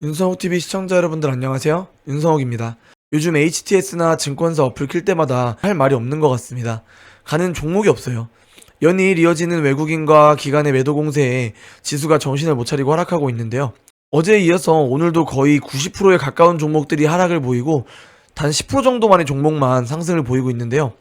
윤성욱TV 시청자 여러분들 안녕하세요. 윤성욱입니다. 요즘 HTS나 증권사 어플 킬 때마다 할 말이 없는 것 같습니다. 가는 종목이 없어요. 연일 이어지는 외국인과 기관의 매도 공세에 지수가 정신을 못 차리고 하락하고 있는데요. 어제에 이어서 오늘도 거의 90%에 가까운 종목들이 하락을 보이고 단 10% 정도만의 종목만 상승을 보이고 있는데요.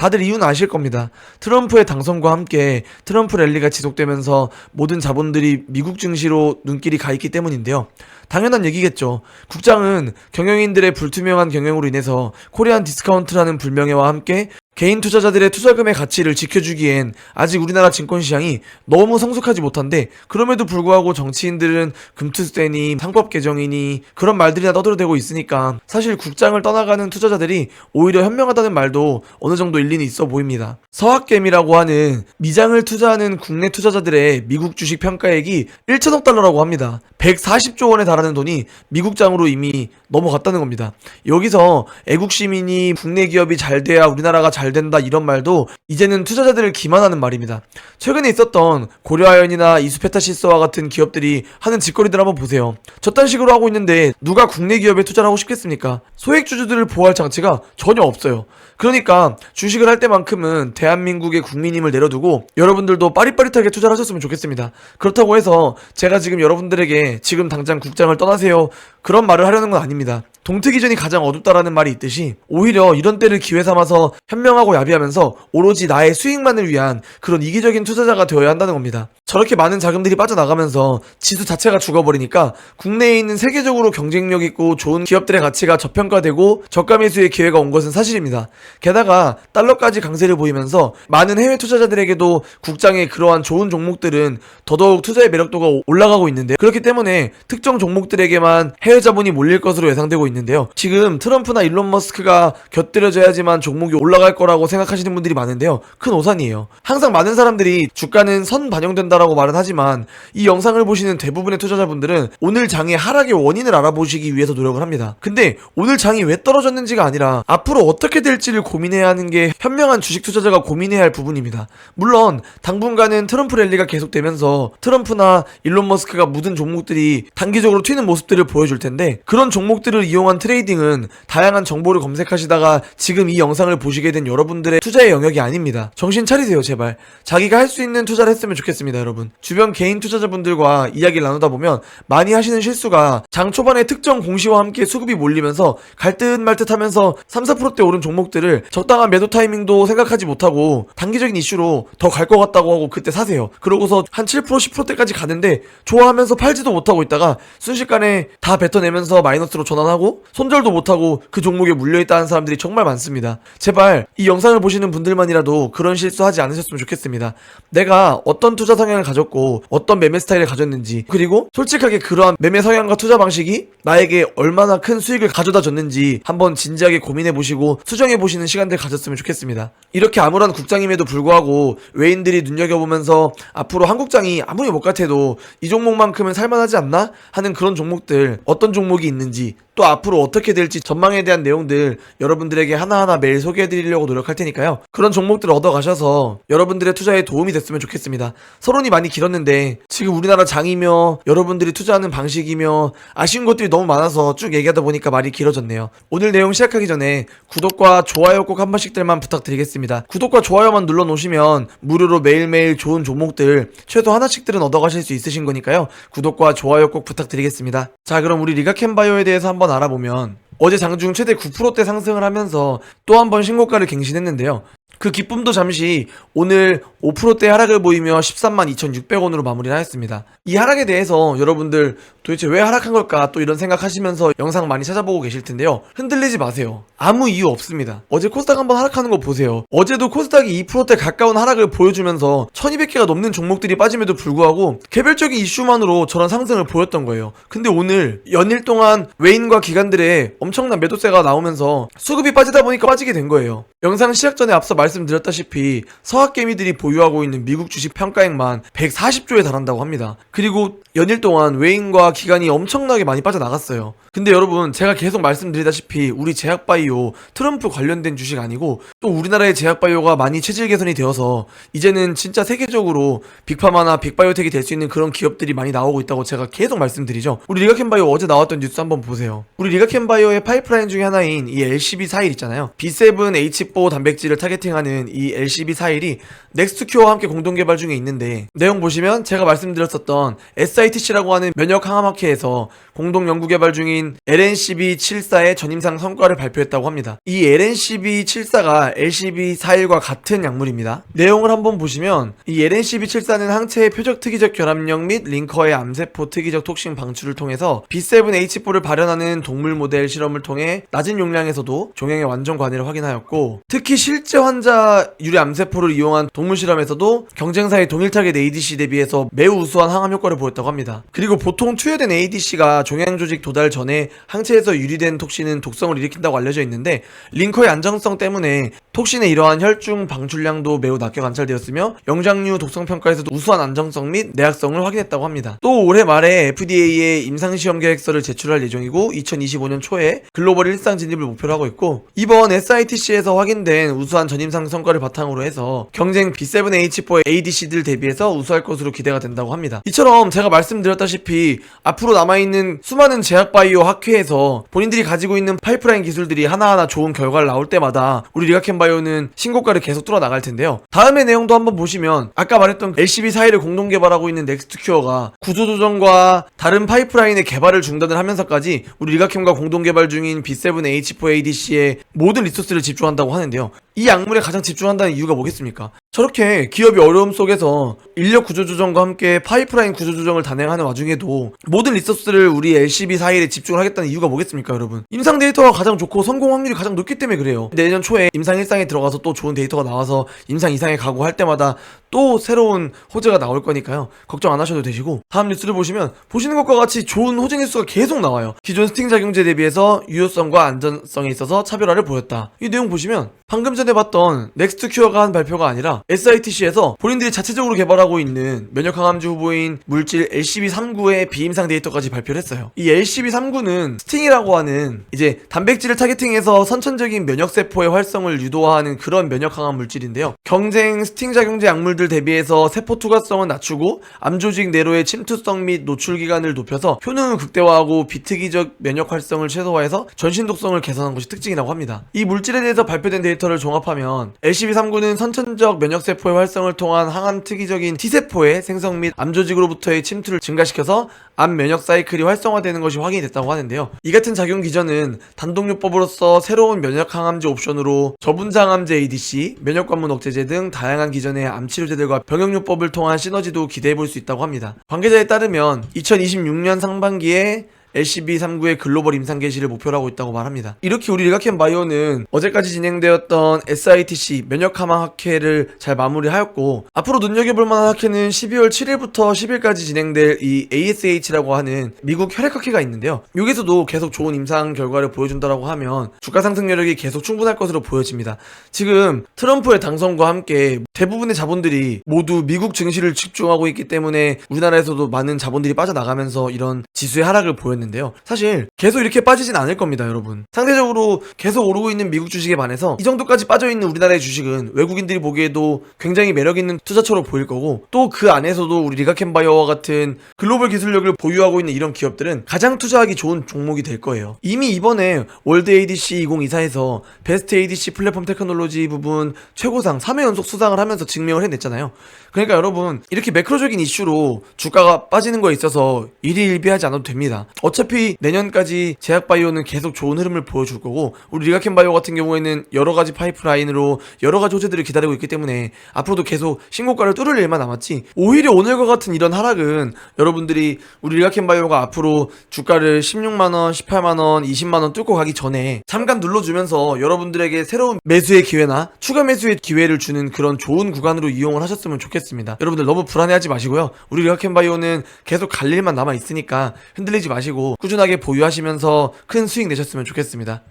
다들 이유는 아실 겁니다. 트럼프의 당선과 함께 트럼프 랠리가 지속되면서 모든 자본들이 미국 증시로 눈길이 가 있기 때문인데요. 당연한 얘기겠죠. 국장은 경영인들의 불투명한 경영으로 인해서 코리안 디스카운트라는 불명예와 함께 개인 투자자들의 투자금의 가치를 지켜주기엔 아직 우리나라 증권 시장이 너무 성숙하지 못한데 그럼에도 불구하고 정치인들은 금투세니 상법 개정이니 그런 말들이나 떠들어대고 있으니까 사실 국장을 떠나가는 투자자들이 오히려 현명하다는 말도 어느 정도 일리는 있어 보입니다. 서학겜이라고 하는 미장을 투자하는 국내 투자자들의 미국 주식 평가액이 1천억 달러라고 합니다. 140조 원에 달하는 돈이 미국장으로 이미 넘어갔다는 겁니다. 여기서 애국 시민이 국내 기업이 잘 돼야 우리나라가 잘 된다 이런 말도 이제는 투자자들을 기만하는 말입니다. 최근에 있었던 고려아연이나 이수페타시스와 같은 기업들이 하는 짓거리들 한번 보세요. 저딴 식으로 하고 있는데 누가 국내 기업에 투자를 하고 싶겠습니까? 소액 주주들을 보호할 장치가 전혀 없어요. 그러니까 주식을 할 때만큼은 대한민국의 국민임을 내려두고 여러분들도 빠릿빠릿하게 투자를 하셨으면 좋겠습니다. 그렇다고 해서 제가 지금 여러분들에게 지금 당장 국장을 떠나세요 그런 말을 하려는 건 아닙니다. 동트기전이 가장 어둡다라는 말이 있듯이 오히려 이런 때를 기회 삼아서 현명하고 야비하면서 오로지 나의 수익만을 위한 그런 이기적인 투자자가 되어야 한다는 겁니다. 저렇게 많은 자금들이 빠져나가면서 지수 자체가 죽어버리니까 국내에 있는 세계적으로 경쟁력 있고 좋은 기업들의 가치가 저평가되고 저가 매수의 기회가 온 것은 사실입니다. 게다가 달러까지 강세를 보이면서 많은 해외 투자자들에게도 국장의 그러한 좋은 종목들은 더더욱 투자의 매력도가 올라가고 있는데 그렇기 때문에 특정 종목들에게만 해외 자본이 몰릴 것으로 예상되고 있는데요. 지금 트럼프나 일론 머스크가 곁들여져야지만 종목이 올라갈 거라고 생각하시는 분들이 많은데요. 큰 오산이에요. 항상 많은 사람들이 주가는 선 반영된다라고 말은 하지만 이 영상을 보시는 대부분의 투자자분들은 오늘 장의 하락의 원인을 알아보시기 위해서 노력을 합니다. 근데 오늘 장이 왜 떨어졌는지가 아니라 앞으로 어떻게 될지를 고민해야 하는 게 현명한 주식 투자자가 고민해야 할 부분입니다. 물론 당분간은 트럼프 랠리가 계속되면서 트럼프나 일론 머스크가 묻은 종목들이 단기적으로 튀는 모습들을 보여줄 텐데 그런 종목들을 이용 한 트레이딩은 다양한 정보를 검색하시다가 지금 이 영상을 보시게 된 여러분들의 투자의 영역이 아닙니다. 정신 차리세요, 제발. 자기가 할 수 있는 투자를 했으면 좋겠습니다, 여러분. 주변 개인 투자자분들과 이야기를 나누다 보면 많이 하시는 실수가 장 초반에 특정 공시와 함께 수급이 몰리면서 갈듯 말듯 하면서 3, 4%대 오른 종목들을 적당한 매도 타이밍도 생각하지 못하고 단기적인 이슈로 더 갈 것 같다고 하고 그때 사세요. 그러고서 한 7%, 10%대까지 가는데 좋아하면서 팔지도 못하고 있다가 순식간에 다 뱉어내면서 마이너스로 전환하고 손절도 못하고 그 종목에 물려있다는 사람들이 정말 많습니다. 제발 이 영상을 보시는 분들만이라도 그런 실수하지 않으셨으면 좋겠습니다. 내가 어떤 투자 성향을 가졌고 어떤 매매 스타일을 가졌는지 그리고 솔직하게 그러한 매매 성향과 투자 방식이 나에게 얼마나 큰 수익을 가져다 줬는지 한번 진지하게 고민해 보시고 수정해 보시는 시간들 가졌으면 좋겠습니다. 이렇게 아무런 국장임에도 불구하고 외인들이 눈여겨보면서 앞으로 한국장이 아무리 못 같아도 이 종목만큼은 살만하지 않나 하는 그런 종목들 어떤 종목이 있는지 또 앞으로 어떻게 될지 전망에 대한 내용들 여러분들에게 하나하나 매일 소개해 드리려고 노력할 테니까요. 그런 종목들 얻어 가셔서 여러분들의 투자에 도움이 됐으면 좋겠습니다. 서론이 많이 길었는데 지금 우리나라 장이며 여러분들이 투자하는 방식이며 아쉬운 것들이 너무 많아서 쭉 얘기하다 보니까 말이 길어졌네요. 오늘 내용 시작하기 전에 구독과 좋아요 꼭 한 번씩들만 부탁드리겠습니다. 구독과 좋아요만 눌러 놓으시면 무료로 매일매일 좋은 종목들 최소 하나씩들은 얻어 가실 수 있으신 거니까요. 구독과 좋아요 꼭 부탁드리겠습니다. 자, 그럼 우리 리가캔바이오에 대해서 한번 알아보면 어제 장중 최대 9%대 상승을 하면서 또 한 번 신고가를 갱신했는데요. 그 기쁨도 잠시 오늘 5%대 하락을 보이며 13만 2,600원으로 마무리를 하였습니다. 이 하락에 대해서 여러분들 도대체 왜 하락한 걸까 또 이런 생각하시면서 영상 많이 찾아보고 계실 텐데요. 흔들리지 마세요. 아무 이유 없습니다. 어제 코스닥 한번 하락하는 거 보세요. 어제도 코스닥이 2%대 가까운 하락을 보여주면서 1200개가 넘는 종목들이 빠짐에도 불구하고 개별적인 이슈만으로 저런 상승을 보였던 거예요. 근데 오늘 연일 동안 외인과 기관들의 엄청난 매도세가 나오면서 수급이 빠지다 보니까 빠지게 된 거예요. 영상 시작 전에 앞서 말씀 드렸다시피 서학개미들이 보유하고 있는 미국 주식 평가액만 140조에 달한다고 합니다. 그리고 연일 동안 외인과 기관이 엄청나게 많이 빠져나갔어요. 근데 여러분 제가 계속 말씀드리다시피 우리 제약바이오 트럼프 관련된 주식 아니고 또 우리나라의 제약바이오가 많이 체질 개선이 되어서 이제는 진짜 세계적으로 빅파마나 빅바이오텍이 될 수 있는 그런 기업들이 많이 나오고 있다고 제가 계속 말씀드리죠. 우리 리가켄바이오 어제 나왔던 뉴스 한번 보세요. 우리 리가켄바이오의 파이프라인 중에 하나인 이 LCB41 있잖아요. B7H4 단백질을 타겟팅하는 이 LCB41이 넥스트큐어와 함께 공동 개발 중에 있는데 내용 보시면 제가 말씀드렸었던 SITC라고 하는 면역 항암학회에서 공동 연구 개발 중인 LNCB74의 전임상 성과를 발표했다고 합니다. 이 LNCB74가 LCB41과 같은 약물입니다. 내용을 한번 보시면 이 LNCB74는 항체의 표적 특이적 결합력 및 링커의 암세포 특이적 톡신 방출을 통해서 B7H4를 발현하는 동물 모델 실험을 통해 낮은 용량에서도 종양의 완전 관해를 확인하였고 특히 실제 환자 유리 암세포를 이용한 동물 실험에서도 경쟁사의 동일 타겟 ADC 대비해서 매우 우수한 항암 효과를 보였다고 합니다. 그리고 보통 투여된 ADC가 종양 조직 도달 전에 항체에서 유리된 톡신은 독성을 일으킨다고 알려져 있는데 링커의 안정성 때문에 톡신의 이러한 혈중 방출량도 매우 낮게 관찰되었으며 영장류 독성 평가에서도 우수한 안정성 및 내약성을 확인했다고 합니다. 또 올해 말에 FDA에 임상시험 계획서를 제출할 예정이고 2025년 초에 글로벌 일상 진입을 목표로 하고 있고 이번 SITC에서 확인된 우수한 전임상 성과를 바탕으로 해서 경쟁 B7H4 ADC들 대비해서 우수할 것으로 기대가 된다고 합니다. 이처럼 제가 말씀드렸다시피 앞으로 남아있는 수많은 제약바이오 학회에서 본인들이 가지고 있는 파이프라인 기술들이 하나하나 좋은 결과를 나올 때마다 우리 리가켄바이오는 신고가를 계속 뚫어 나갈 텐데요. 다음의 내용도 한번 보시면 아까 말했던 LCB41을 공동 개발하고 있는 넥스트큐어가 구조조정과 다른 파이프라인의 개발을 중단을 하면서까지 우리 리가캠과 공동 개발 중인 B7H4ADC의 모든 리소스를 집중한다고 하는데요. 이 약물에 가장 집중한다는 이유가 뭐겠습니까? 저렇게 기업이 어려움 속에서 인력 구조 조정과 함께 파이프라인 구조 조정을 단행하는 와중에도 모든 리소스를 우리 LCB41에 집중을 하겠다는 이유가 뭐겠습니까, 여러분? 임상 데이터가 가장 좋고 성공 확률이 가장 높기 때문에 그래요. 내년 초에 임상 1상에 들어가서 또 좋은 데이터가 나와서 임상 2상에 가고 할 때마다 또 새로운 호재가 나올 거니까요. 걱정 안 하셔도 되시고 다음 뉴스를 보시면 보시는 것과 같이 좋은 호재 뉴스가 계속 나와요. 기존 스팅 작용제 대비해서 유효성과 안전성에 있어서 차별화를 보였다. 이 내용 보시면 방금 전에 봤던 넥스트 큐어가 한 발표가 아니라 SITC에서 본인들이 자체적으로 개발하고 있는 면역 항암제 후보인 물질 LCB39의 비임상 데이터까지 발표를 했어요. 이 LCB39는 스팅이라고 하는 이제 단백질을 타겟팅해서 선천적인 면역 세포의 활성을 유도하는 그런 면역 항암 물질인데요. 경쟁 스팅 작용제 약물들 대비해서 세포 투과성은 낮추고 암 조직 내로의 침투성 및 노출 기간을 높여서 효능을 극대화하고 비특이적 면역 활성을 최소화해서 전신 독성을 개선한 것이 특징이라고 합니다. 이 물질에 대해서 발표된 데이터 를 종합하면 LCB39는 선천적 면역 세포의 활성을 통한 항암 특이적인 T세포의 생성 및 암 조직으로부터의 침투를 증가시켜서 암 면역 사이클이 활성화되는 것이 확인이 됐다고 하는데요. 이 같은 작용 기전은 단독요법으로서 새로운 면역 항암제 옵션으로 저분자 항암제 ADC, 면역 관문 억제제 등 다양한 기전의 암 치료제들과 병역요법을 통한 시너지도 기대해 볼 수 있다고 합니다. 관계자에 따르면 2026년 상반기에 LCB39의 글로벌 임상 개시를 목표로 하고 있다고 말합니다. 이렇게 우리 리가켄 바이오는 어제까지 진행되었던 SITC 면역 항암 학회를 잘 마무리하였고 앞으로 눈여겨볼 만한 학회는 12월 7일부터 10일까지 진행될 이 ASH라고 하는 미국 혈액 학회가 있는데요. 여기서도 계속 좋은 임상 결과를 보여준다라고 하면 주가 상승 여력이 계속 충분할 것으로 보여집니다. 지금 트럼프의 당선과 함께 대부분의 자본들이 모두 미국 증시를 집중하고 있기 때문에 우리나라에서도 많은 자본들이 빠져나가면서 이런 지수의 하락을 보였는데 요. 사실 계속 이렇게 빠지진 않을 겁니다, 여러분. 상대적으로 계속 오르고 있는 미국 주식에 반해서 이 정도까지 빠져 있는 우리나라의 주식은 외국인들이 보기에도 굉장히 매력 있는 투자처로 보일 거고 또 그 안에서도 우리 리가켄바이오와 같은 글로벌 기술력을 보유하고 있는 이런 기업들은 가장 투자하기 좋은 종목이 될 거예요. 이미 이번에 월드 ADC 2024에서 베스트 ADC 플랫폼 테크놀로지 부분 최고상 3회 연속 수상을 하면서 증명을 해냈잖아요. 그러니까 여러분 이렇게 매크로적인 이슈로 주가가 빠지는 거에 있어서 일희일비하지 않아도 됩니다. 어차피 내년까지 제약바이오는 계속 좋은 흐름을 보여줄 거고 우리 리가켄바이오 같은 경우에는 여러 가지 파이프라인으로 여러 가지 호재들을 기다리고 있기 때문에 앞으로도 계속 신고가를 뚫을 일만 남았지 오히려 오늘과 같은 이런 하락은 여러분들이 우리 리가켄바이오가 앞으로 주가를 16만원, 18만원, 20만원 뚫고 가기 전에 잠깐 눌러주면서 여러분들에게 새로운 매수의 기회나 추가 매수의 기회를 주는 그런 좋은 구간으로 이용을 하셨으면 좋겠습니다. 여러분들 너무 불안해하지 마시고요. 우리 리가켄바이오는 계속 갈 일만 남아 있으니까 흔들리지 마시고 꾸준하게 보유하시면서 큰 수익 내셨으면 좋겠습니다.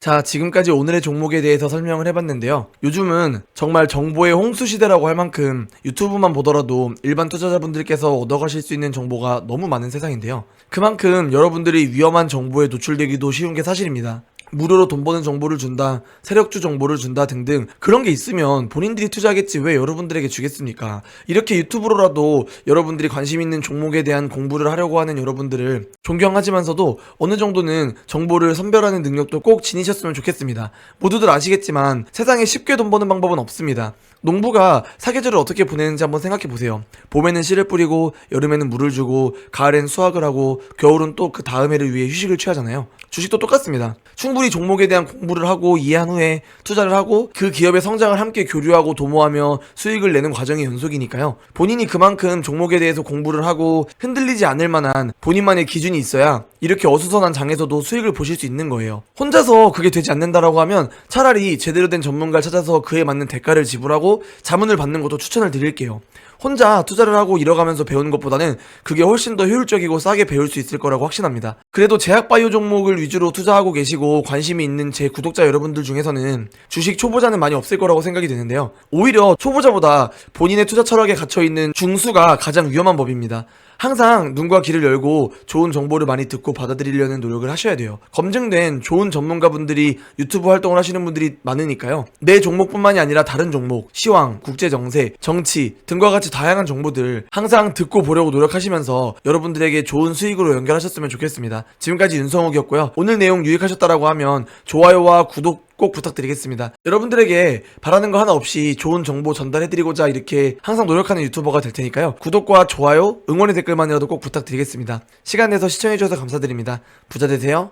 자, 지금까지 오늘의 종목에 대해서 설명을 해봤는데요. 요즘은 정말 정보의 홍수 시대라고 할 만큼 유튜브만 보더라도 일반 투자자분들께서 얻어가실 수 있는 정보가 너무 많은 세상인데요. 그만큼 여러분들이 위험한 정보에 노출되기도 쉬운 게 사실입니다. 무료로 돈 버는 정보를 준다, 세력주 정보를 준다 등등 그런 게 있으면 본인들이 투자하겠지 왜 여러분들에게 주겠습니까? 이렇게 유튜브로라도 여러분들이 관심 있는 종목에 대한 공부를 하려고 하는 여러분들을 존경하지만서도 어느 정도는 정보를 선별하는 능력도 꼭 지니셨으면 좋겠습니다. 모두들 아시겠지만 세상에 쉽게 돈 버는 방법은 없습니다. 농부가 사계절을 어떻게 보내는지 한번 생각해 보세요. 봄에는 씨를 뿌리고 여름에는 물을 주고 가을엔 수확을 하고 겨울은 또 그 다음 해를 위해 휴식을 취하잖아요. 주식도 똑같습니다. 충분히 종목에 대한 공부를 하고 이해한 후에 투자를 하고 그 기업의 성장을 함께 교류하고 도모하며 수익을 내는 과정의 연속이니까요. 본인이 그만큼 종목에 대해서 공부를 하고 흔들리지 않을 만한 본인만의 기준이 있어야 이렇게 어수선한 장에서도 수익을 보실 수 있는 거예요. 혼자서 그게 되지 않는다라고 하면 차라리 제대로 된 전문가를 찾아서 그에 맞는 대가를 지불하고 자문을 받는 것도 추천을 드릴게요. 혼자 투자를 하고 잃어가면서 배우는 것보다는 그게 훨씬 더 효율적이고 싸게 배울 수 있을 거라고 확신합니다. 그래도 제약바이오 종목을 위주로 투자하고 계시고 관심이 있는 제 구독자 여러분들 중에서는 주식 초보자는 많이 없을 거라고 생각이 드는데요. 오히려 초보자보다 본인의 투자 철학에 갇혀 있는 중수가 가장 위험한 법입니다. 항상 눈과 귀를 열고 좋은 정보를 많이 듣고 받아들이려는 노력을 하셔야 돼요. 검증된 좋은 전문가분들이 유튜브 활동을 하시는 분들이 많으니까요. 내 종목뿐만이 아니라 다른 종목, 시황, 국제 정세, 정치 등과 같이 다양한 정보들 항상 듣고 보려고 노력하시면서 여러분들에게 좋은 수익으로 연결하셨으면 좋겠습니다. 지금까지 윤성욱이었고요. 오늘 내용 유익하셨다라고 하면 좋아요와 구독 꼭 부탁드리겠습니다. 여러분들에게 바라는 거 하나 없이 좋은 정보 전달해드리고자 이렇게 항상 노력하는 유튜버가 될 테니까요. 구독과 좋아요, 응원의 댓글만이라도 꼭 부탁드리겠습니다. 시간 내서 시청해주셔서 감사드립니다. 부자 되세요.